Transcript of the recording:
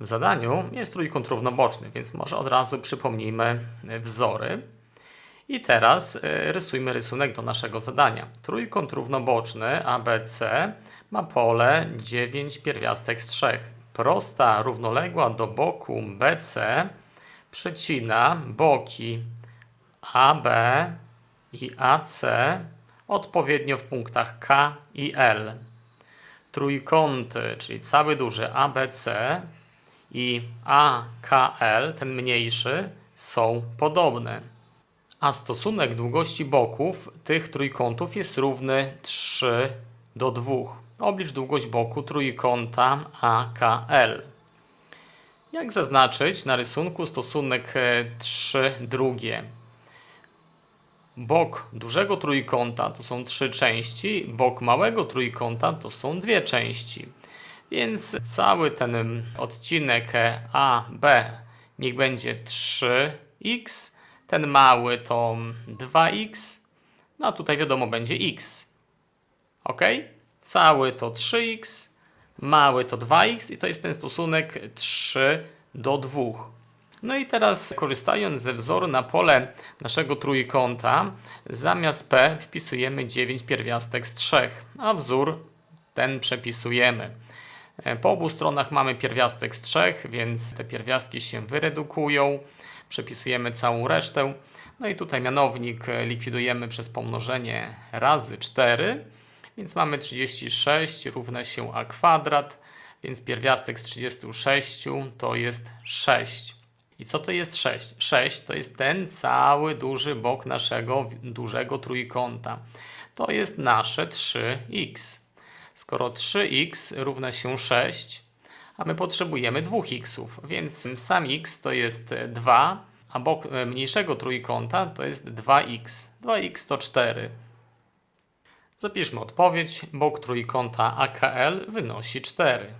W zadaniu jest trójkąt równoboczny, więc może od razu przypomnijmy e, wzory. I teraz e, rysujmy rysunek do naszego zadania. Trójkąt równoboczny ABC ma pole 9 pierwiastek z 3. Prosta równoległa do boku BC przecina boki AB i AC odpowiednio w punktach K i L. Trójkąty, czyli cały duży ABC i AKL, ten mniejszy, są podobne. A stosunek długości boków tych trójkątów jest równy 3 do 2. Oblicz długość boku trójkąta AKL. Jak zaznaczyć na rysunku stosunek e, 3 drugie? Bok dużego trójkąta to są trzy części, bok małego trójkąta to są dwie części. Więc cały ten odcinek e, AB niech będzie 3x, ten mały to 2x, no a tutaj wiadomo będzie x. Ok? Cały to 3x, mały to 2x i to jest ten stosunek 3 do 2. No i teraz korzystając ze wzoru na pole naszego trójkąta, zamiast P wpisujemy 9 pierwiastek z 3, a wzór ten przepisujemy. E, Po obu stronach mamy pierwiastek z 3, więc te pierwiastki się wyredukują. Przepisujemy całą resztę. No i tutaj mianownik e, likwidujemy przez pomnożenie razy 4, więc mamy 36 równa się a kwadrat, więc pierwiastek z 36 to jest 6. I co to jest 6? 6 to jest ten cały duży bok naszego dużego trójkąta. To jest nasze 3x. Skoro 3x równa się 6, a my potrzebujemy 2x, więc sam x to jest 2, a bok mniejszego trójkąta to jest 2x. 2x to 4. Zapiszmy odpowiedź. Bok trójkąta AKL wynosi 4.